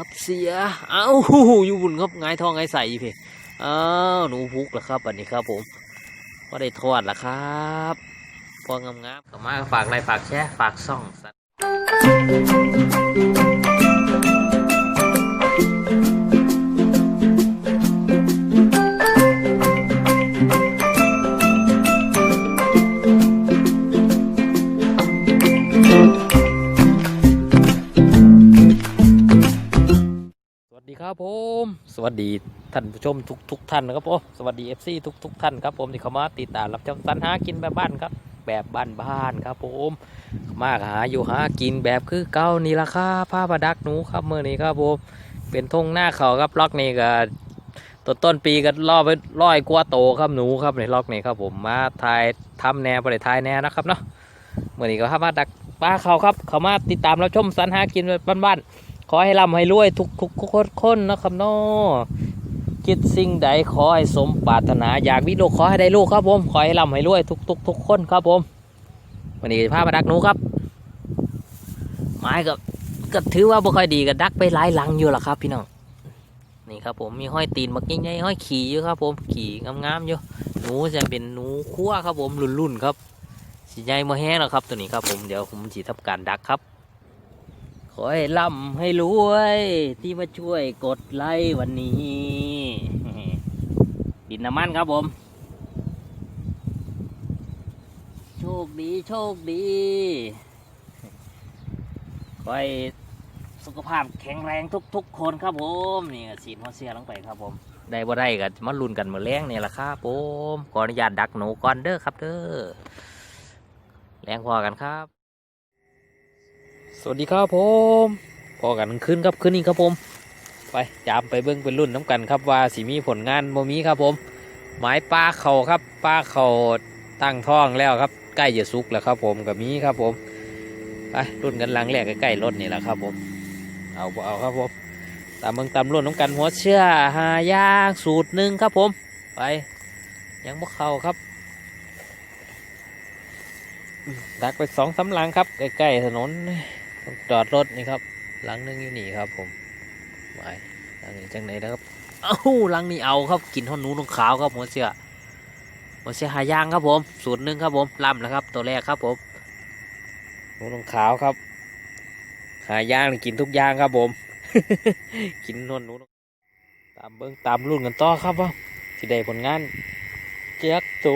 ครับเสีย เอ้าอยู่บุญครับไงทองไงายใส่พี่อ้าวหนูพุกแล้วครับอันนี้ครับผมก็ได้ทอดแล้วครับพองามๆก็มาฝากไลค์ฝากแชร์ฝากซ่องสัตว์ ครับผมสวัสดีท่านผู้ชมทุกทุกๆท่านนะครับผมสวัสดีเอฟซีทุกทุกๆท่านครับผมที่เข้ามาติดตามรับชมสันหากินแบบบ้านครับ แบบบ้านบ้านครับผมมาหาอยู่หากินแบบคือเก้านี่ราคาผ้าประดักหนูครับเมื่อนี้ครับผมเป็นทงหน้าเขาครับล็อกนี่ก็ต้นต้นปีก็ล่อไปร้อยกัวโตครับหนูครับในล็อกนี่ครับผมมาทายทำแนวปทายแนวนะครับเนาะเมื่อนี้ก็ผ้าประดักปลาเขาครับ เขามาติดตามรับชมสันหากินแบบบ้านๆ ขอให้ร่ำให้รวยทุกทุกคนคนนะครับเนาะคิดสิ่งใดขอให้สมปรารถนาอยากมีลูกขอให้ได้ลูกครับผมขอให้ร่ำให้รวยทุกทุกทุกคนครับผม วันนี้พามาดักหนูครับไม้ก็ก็ถือว่าบ่ค่อยดีก็ดักไปหลายหลังอยู่ล่ะครับ พี่น้องนี่ครับผมมีห้อยตีนบักใหญ่ห้อยขี่อยู่ครับ ผมขี่งามๆอยู่หนูจะเป็นหนูคั่วครับผมรุ่นๆครับสีใหญ่มาแห้งแล้วครับตัวนี้ครับผมเดี๋ยวผมจะทำการดักครับ ขอให้ร่ำให้รวย ที่มาช่วยกดไลค์วันนี้ ดินน้ำมันครับผม โชคดีโชคดี ขอให้สุขภาพแข็งแรงทุกๆคนครับผมนี่สีนหัวเสียลงไปครับผม ได้บ่ได้ก็มาลุ้นกันมาแรงเนี่แหละครับผมขออนุญาตดักหนูก่อนเด้อครับเด้อแรงพอกันครับ สวัสดีครับผมพอกันขึ้นครับขึ้นนี่ครับผม ไปจามไปเบิ้งเป็นรุ่นน้ำกันครับว่าสีมีผลงานบ่มีครับผม หมายปลาเข่าครับปลาเข่าตั้งท้องแล้วครับใกล้จะสุกแล้วครับผมกับมีครับผมไปรุ่นกันลังแรกใกล้ๆรถนี่แหละครับผม เอาเอาครับผมตามเมืองตามรุ่นน้ำกันหัวเชื่อหายางสูตรหนึ่งครับผม ไปยังบ่เข้าครับดักไปสองสาหลังครับใกล้ๆถนน จอดรถนี่ครับ หลังนึงอยู่นี่ครับ ผมไปหลังนี้จังไหนนะครับ เอ้าหลังนี้เอาครับกินท่อนหนูนงขาวครับหัวเชื่อหัวเสียหายางครับผมสูตรหนึ่งครับผมลำนะครับ ตัวแรกครับผมหนูนงขาวครับ หายางกินทุกอย่างครับผม กินนวลหนูนตามเบิ้งตามรุ่นกันต่อครับว่าที่ได้ผลงานเจ๊กโต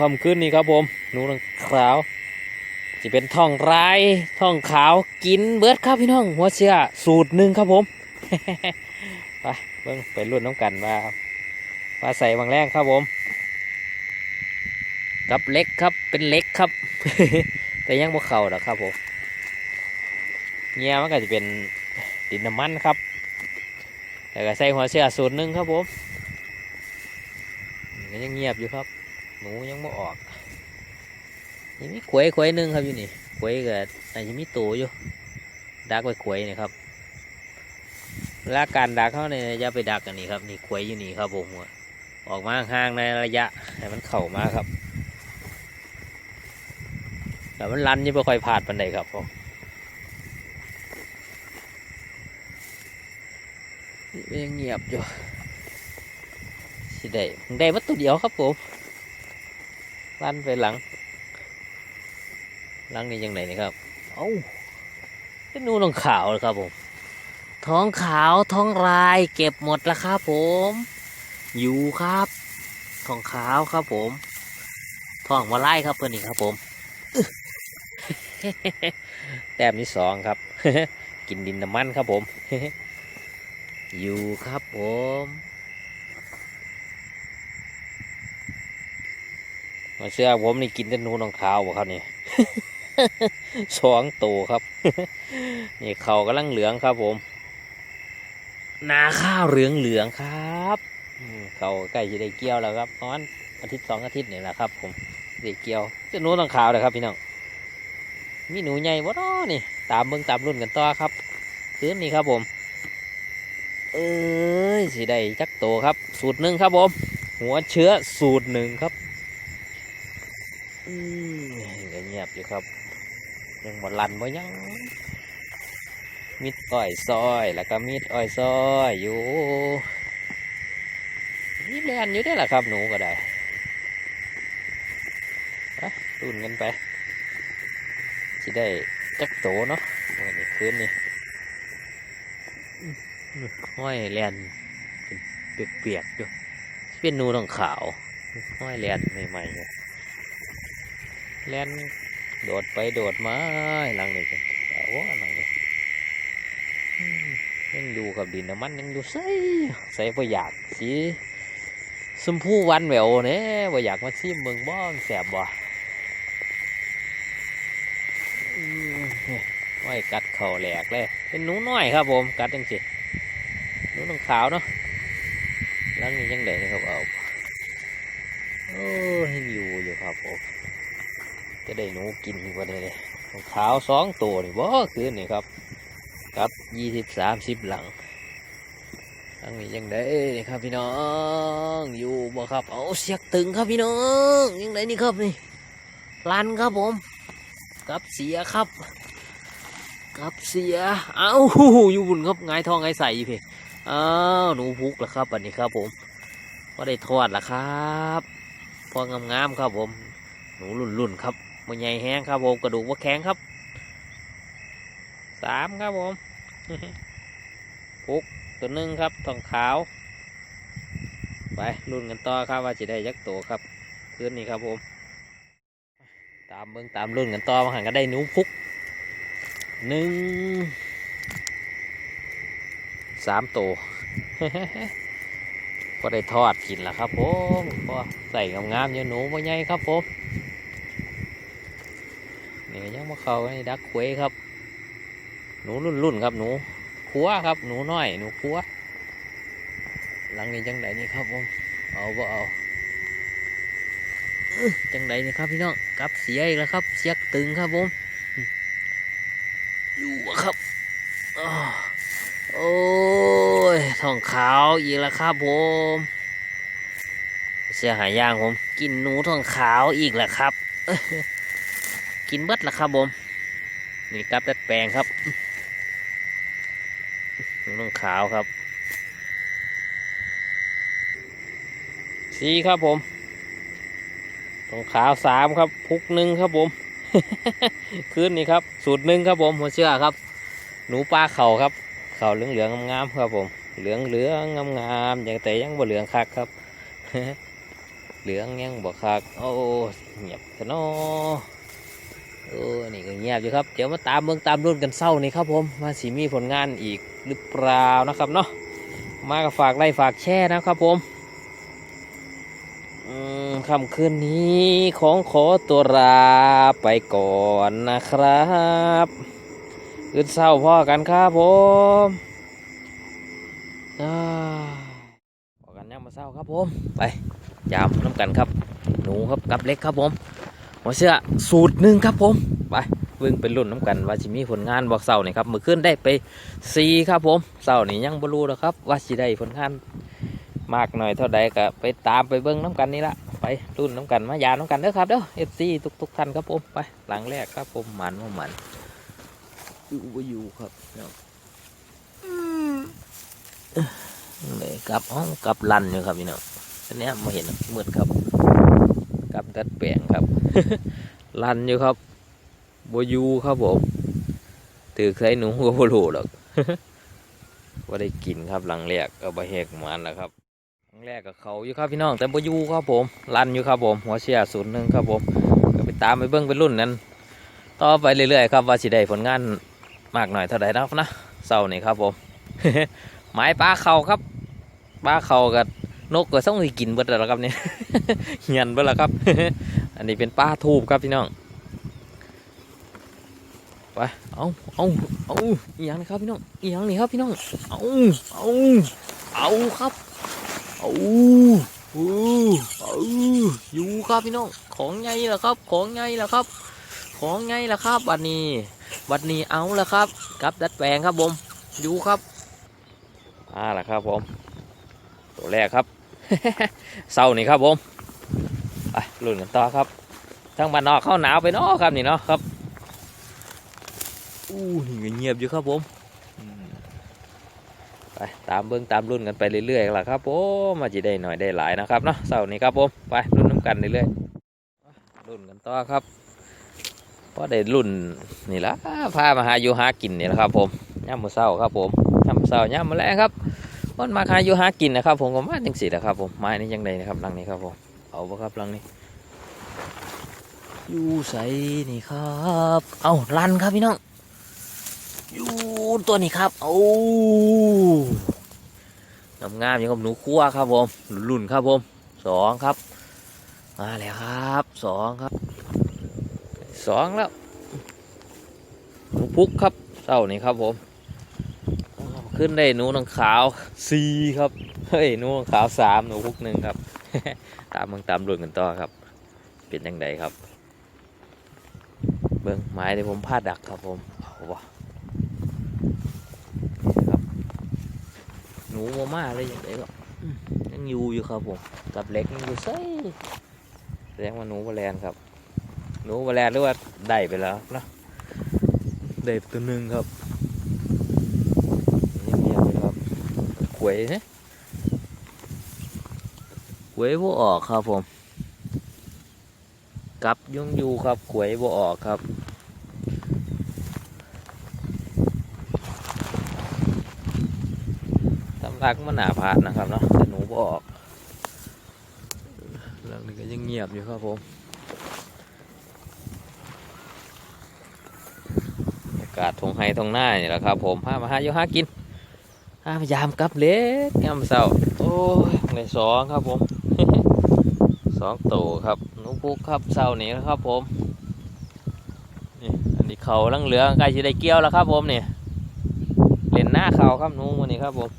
คำขึ้นนี่ครับผมหนูนงขาว จะเป็นท่องไรท่องขาวกินเบิร์ดครับพี่น้องหัวเสียสูตรหนึ่งครับผมไปเบิ้งไปรุ่นน้ำกันว่าว่าใส่บางแรงครับผมกับเล็กครับเป็นเล็กครับ แต่ยังบ่เข่าหรอกครับผมเงี้ยมันก็จะเป็นดินน้ำมันครับแล้วก็ใส่หัวเสียสูตรหนึ่งครับผมก็ยังเงียบอยู่ครับ หนูยังไม่ออก ยังมีขวยขวยหนึ่งครับอยู่นี่ขวยก็อาจจะมีตัวอยู่ ดักไว้ขวยนี่ครับเวลาการดักเขาเนี่ยอย่าไปดักกันนี่ครับนี่ขวยอยู่นี่ครับผมออกมาห่างในระยะให้มันเข้ามาครับแต่มันรันยังไม่ค่อยผ่านปันใดครับผมนี่ยังเงียบอยู่สิได้ได้มาตัวเดียวครับผมรันไปหลัง ลังนี้ยังไงนี่ครับ เอ้าเป็นหนูทองขาวเลยครับผม ท้องขาวท้องลาย เก็บหมดแล้วครับผม อยู่ครับท้องขาวครับผมท้องมาไล่ครับเพื่อนนี่ครับผม แต้มที่สองครับ กินดินน้ำมันครับผม อยู่ครับผมมาเชื่อผมนี่กินแต่หนูนองขาวบ่ครับนี่ สองตัวครับ นี่เขากำลังเหลืองครับผม นาข้าวเหลืองเหลืองครับเขาใกล้จะได้เกี่ยวแล้วครับประมาณอาทิตย์สองอาทิตย์นี่แหละครับ ผมได้เกี่ยวแต่หนูนองขาวเลยครับพี่น้องมีหนูใหญ่บ่เนาะนี่ ตามเบิ่งตามรุ่นกันต่อครับคืนนี้ครับผม เอ้ยสีได้จักโตครับ สูตรหนึ่งครับผม หัวเชื้อสูตรหนึ่งครับ อืมเงียบอยู่ครับ ยังหมดลันบ่ยังมิดอ้อยซอยแล้วก็มิดอ้อยซอยอยู่นี่แลนอยู่ได้อล่ะครับหนูก็ได้ไปรุ่นกันไปสิได้จักโตเนาะมื้อนี้คืนนี้อื้ออื้อห้อยแลนเป็นเปียกๆอยู่เป็นหนูทองขาวห้อยแลนใหม่ๆอยู่แลน โดดไปโดดมาหลังนี้กันโอ้หลังนี้อืมยังอยู่กับดินน้ำมันยังอยู่ใส่ใส่ประหยัดสีสมพูวันแหววเนี่ยประหยัดมาซิมเมืองบ้องแสบบ่อืมนี่ไว้กัดเข่าแหลกเลย เป็นหนูน้อยครับผมกัดจังสิหนูน้องขาวเนาะแล้วนี่ยังไงครับเอาโอ้ยังอยู่อยู่ครับผม จะได้หนูกินกว่านี้เลยขาวสองตัวนี่บ่คืนนี่ครับครับยี่สิบสามสิบหลังทั้งนี้ยังได้นี่ครับพี่น้องอยู่บ่ครับเอาเสียกตึงครับพี่น้องยังไงนี่ครับนี่ลันครับผมกับเสียครับกับเสียเอาอยู่บุญครับไงทองไงายใส่พี่อ้าวหนูพุกแล้วครับอันนี้ครับผมก็ได้ทอดแล้วครับ พองามๆครับผม หนูรุ่นๆครับ มันใหญ่แห้งครับผมกระดูกว่าแข็งครับสามครับผมปุ๊กตัวหนึ่งครับทองขาว ไปรุ่นกันต่อครับว่าจะได้ยักษ์โตครับคืนนี้ครับผม ตามเบิ่งตามรุ่นกันต่อมาหันก็ได้หนูพุกหนึ่งสามตัวก็ได้ทอดกินแล้วครับผมก็ใส่งามๆอยู่หนูมาใหญ่ครับผม นี่ยังมาเข้าในดักควยครับ หนูรุ่นรุ่นๆครับหนูคัวครับ หนูน้อย หนูคัวหลังนี้จังไดนี่ครับผมเอาบ่เอาจังไดนี่ครับพี่น้องกลับเสียอีกแล้วครับเสียกตึงครับผมอยู่ครับโอ้ยท้องขาวอีกแล้วครับผมเสียหายย่างผม กินหนูท้องขาวอีกแล้วครับ กินเบิดล้วครับผมนี่กับดัดแปลงครับน้องขาวครับ สีครับผมตองขาวสามครับ พุกหนึ่งครับผมคืนนี้ครับ สูตรหนึ่งครับผมหัวเชื่อครับ หนูปลาเข่าครับ เข่าเหลืองเหลืองๆงามๆครับผม เหลืองเหลืองงามๆอย่างแต่ยังบ่เหลืองคักครับ เหลืองยังบ่คัก โอ้เงียบซะเนาะเอ งียบอยู่ครับ เดี๋ยวมาตามเมืองตามรุ่นกันเศร้านี่ครับผมมาสีมีผลงานอีกหรือเปล่านะครับเนาะมากฝากไล่ฝากแช่นะครับผมคำคืนนี้ของขอตัวลาไปก่อนนะครับคืนเศร้าพ่อกันครับผมอพอกันยังมาเศร้าครับผม ไปยามน้ำกันครับ หนูครับกับเล็กครับผมหัวเสื้อสูตรหนึ่งครับผม ไป เบิ่งเป็นรุ่นน้ำกันว่าสิมีผลงานบอกเสานี่ครับเมื่อคืนได้ไปสี่ครับผมเสานี่ยังบรูแล้วครับ ว่าสิได้ผลงานมากหน่อยเท่าใดก็ไปตามไปเบิ่งน้ำกันนี่ละไปรุ่นน้ำกันมายาน้ำกันเด้อครับเด้อเอฟซีทุกทุกๆท่านครับผมไปหลังแรกครับผมหมันว่าหมันอยู่บ่อยู่ครับเนาะเลยกลับห้องกลับลันอยู่ครับพี่น้องอันเนี้ยมาเห็นมืดครับกับดัดแปลงครับ ลันอยู่ครับ บอยูครับผมถือใส่หนูก็บ่รู้หรอกว่าได้กินครับหลังแรกก็บะเฮกมันแล้วครับหลังแรกกับเขาอยู่ครับพี่น้อง แต่บอยูครับผมลันอยู่ครับผม หัวเชียศูนย์หนึ่งครับผมก็ไปตามไปเบิ้งไปรุ่นนั้น ต่อไปเรื่อยๆครับว่าสิได้ผลงานมากหน่อยเท่าไหร่นะครับนะเศร้านี่ครับผมไม้ปลาเข่าครับปลาเข่ากับนกก็ต้องกินเบิดแล้วครับเนี่ยเหียนเบิดแล้วครับ อันนี้เป็นป้าทูบครับพี่น้อง ไป เอาเอาเอาอีหยังนะครับพี่น้องอีหยังนี่ครับพี่น้อง เอาเอาเอาครับ เอาเอาเอาอยู่ครับพี่น้อง ของไงล่ะครับ ของไงล่ะครับ ของไงล่ะครับ บัดนี้ บัดนี้เอาละครับกับดัดแปลงครับผมอยู่ครับอ่าล่ะครับผม ตัวแรกครับเศร้านี่ครับผมไปลุ้นกันต่อครับทั้งบ้านนอกเข้าหนาวไปเนาะครับนี่เนาะครับ อู้นี่เงียบอยู่ครับผมไปตามเบิ้งตามรุ่นกันไปเรื่อยๆล่ะครับผมมาจีได้หน่อยได้หลายนะครับเนาะเสาร์นี้ครับผมไปรุ่นน้ำกันเรื่อยๆรุ่นกันต่อครับพอได้รุ่นนี่ละพามาหาอยู่หากินนี่แหละครับ ผมย่ำมือเศร้าครับ ผมย่ำมือเศร้าย่ำมือแรงครับวันมาหาอยู่หากินนะครับ ผมก็มาจังสินะครับ ผมไม้นี่ยังไงนะครับหลังนี้ครับผมเอาปะครับหลังนี้อยู่ใสนี่ครับ เอาลันครับพี่น้อง ยู่ตัวนี้ครับโอ้งามงามอย่างกับหนูคั่วครับผมรุ่นครับผมสองครับ มาแล้วครับสองครับสองแล้วหนูพุกครับเต้านี่ครับผมขึ้นได้หนูนังขาวสี่ครับเฮ้ยหนูนังขาวสามหนูพุกหนึ่งครับ ตามมึงตามรุ่นกันต่อครับ เป็นยังไงครับ เบิ้งไม้ที่ผมพาดดักครับผมเอาวะ ครับ หนูมามาเลยอย่างไรก็อืมยังอยู่อยู่ครับผมกับเล็กยังอยู่ใส่แสดงว่าหนูแมลงครับ หนูแมลงหรือว่าได้ไปแล้วเนอะได้ตัวหนึ่งครับนี่เงียบเลยครับขวยนะขวยบ่ออกครับผมกลับยังอยู่ครับขวยบ่ออกครับ ตำรักมันหนาพาดนะครับเนาะแต่หนูบอกเรื่องนี้ก็ยังเงียบอยู่ครับผมอากาศทงไฮทงหน้านี่แหละครับ ผมพามาหาอยู่หากินหาพยายามกลับเล็กยามเศร้าโอ้ยในสองครับผมสองโตครับหนูพุกครับเศร้านี้นะครับผมนี่อันนี้เขาลังเหลืองใกล้จะได้เกี่ยวแล้วครับผมเนี่ยเล่นหน้าเขาครับหนูมันนี่ครับผม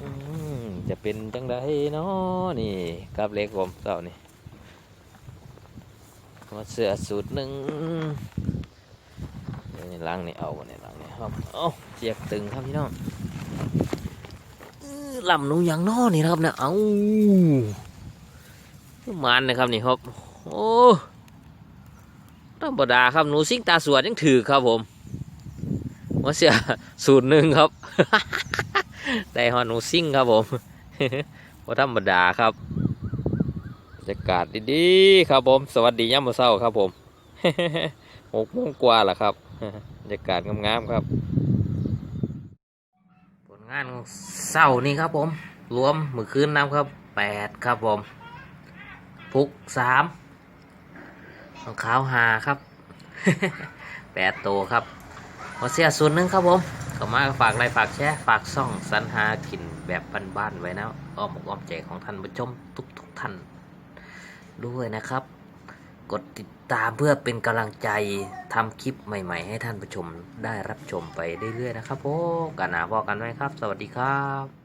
อืม จะเป็นจังไดเนาะนี่กับเล็กผมเก่านี่มาเสือสูตรหนึ่งนี่ล้างนี่เอาบ่เนี่ยล้างนี่ครับเอาเจียกตึงครับพี่น้องลำนูอย่างนอนี่นะครับเนี่ยเอามันนะครับนี่ครับโอ้ธรรมดาครับหนูซิงตาสวดยังถือครับผมมาเสียสูตรหนึ่งครับ ได้ฮอนหนูซิงครับผม ว่าธรรมดาครับบรรยากาศดีๆครับผม สวัสดีย่ำมื้อเช้าครับผมหกโมงกว่าแล้วครับบรรยากาศงามๆครับ ผลงานของเศร้านี่ครับผม รวมมือคืนน้ำครับแปดครับผมพุกสามของขาวหาครับแปดโตวครับมาเสียส่วนหนึ่งครับผม ต่อมาฝากไลค์ฝากแชร์ฝากซ่องสรรหากินแบบบ้านๆไว้นะอ้อมอกอ้อมใจของท่านผู้ชมทุกๆท่านด้วยนะครับ กดติดตามเพื่อเป็นกำลังใจทำคลิปใหม่ ๆ ให้ท่านผู้ชมได้รับชมไปเรื่อยๆนะครับโอ้กันหนาพอกันไว้ครับ สวัสดีครับ